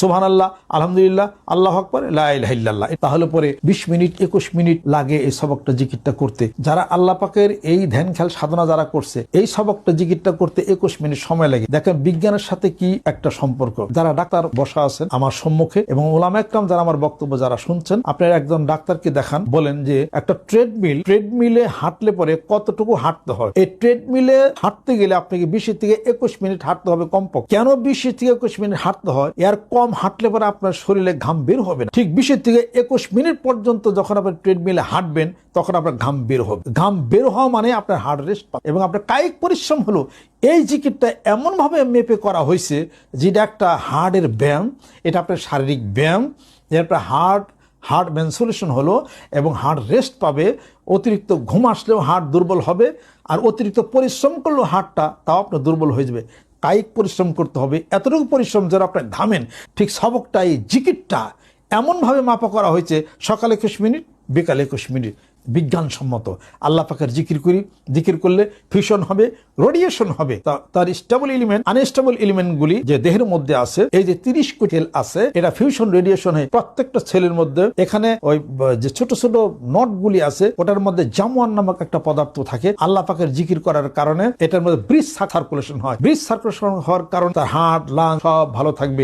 সুবহান আল্লাহ আলহামদুলিল্লাহ, আল্লাহ আকবর লাইল্লাহ তাহলে পরে বিশ মিনিট, একুশ মিনিট লাগে এই সবকটা জিকিরটা করতে। যারা আল্লাহ পাকের এই ধ্যান খেয়াল সাধনা যারা করছে, এই সবকটা জিকিরটা করতে একুশ মিনিট সময় লাগে। দেখেন বিজ্ঞানের সাথে কি একটা সম্পর্ক? যারা ডাক্তার বসা আছেন আমার সম্মুখে এবং ওলামা একরাম যারা আমার বক্তব্য যারা শুনছেন, আপনার একজন ডাক্তারকে দেখান, বলেন যে একটা ট্রেডমিল, ট্রেডমিলে হাঁটলে পরে কতটুকু হাঁটতে হয়? এই ট্রেডমিলে হাঁটতে গেলে আপনাকে বিশ থেকে একুশ মিনিট হাঁটতে হবে কমপক্ষে। কেন বিশ থেকে একুশ মিনিট হাঁটতে হয়? এর কম হাঁটলে পরে আপনার শরীরে ঘাম বের হবে না। ঠিক বিশ থেকে একুশ মিনিট পর্যন্ত যখন আপনি ট্রেডমিলে হাঁটবেন, তখন আপনার ঘাম বের হবে। ঘাম বের হওয়া মানে আপনার হার্ট রেস্ট পাবে। এবং আপনার কায়িক পরিশ্রম হলো এই জিকিরটা এমনভাবে মেপে করা হয়েছে যেটা একটা হার্টের ব্যায়াম, এটা আপনার শারীরিক ব্যায়াম যেটা আপনার হার্ট হার্ট ভেন্সুলেশন হলো এবং হার্ট রেস্ট পাবে। অতিরিক্ত ঘুম আসলেও হার্ট দুর্বল হবে, আর অতিরিক্ত পরিশ্রম করলেও হার্টটা তাও আপনার দুর্বল হয়ে যাবে। কায়িক পরিশ্রম করতে হবে। এতটুকু পরিশ্রম যারা আপনার ঘামেন, ঠিক সবকটা এই জিকিরটা এমনভাবে মাপা করা হয়েছে, সকালে একুশ মিনিট, বিকালে একুশ মিনিট। বিজ্ঞানসম্মত। আল্লাহ পাকের জিকির করি, জিকির করলে ফিউশন হবে রেডিয়েশন হবে। তার স্টেবল এলিমেন্ট আনস্টেবল এলিমেন্ট গুলি যে দেহের মধ্যে আছে, এই যে তিরিশ কোটেল আছে, এটা ফিউশন রেডিয়েশন হয়ে। প্রত্যেকটা ছেলের মধ্যে এখানে ওই যে ছোট ছোট নট গুলি আছে, ওটার মধ্যে জামুয়ান নামক একটা পদার্থ থাকে। আল্লাহ পাকের জিকির করার কারণে এটার মধ্যে ব্রিজ সার্কুলেশন হয়। ব্রিজ সার্কুলেশন হওয়ার কারণে তার হার্ট লাং সব ভালো থাকবে।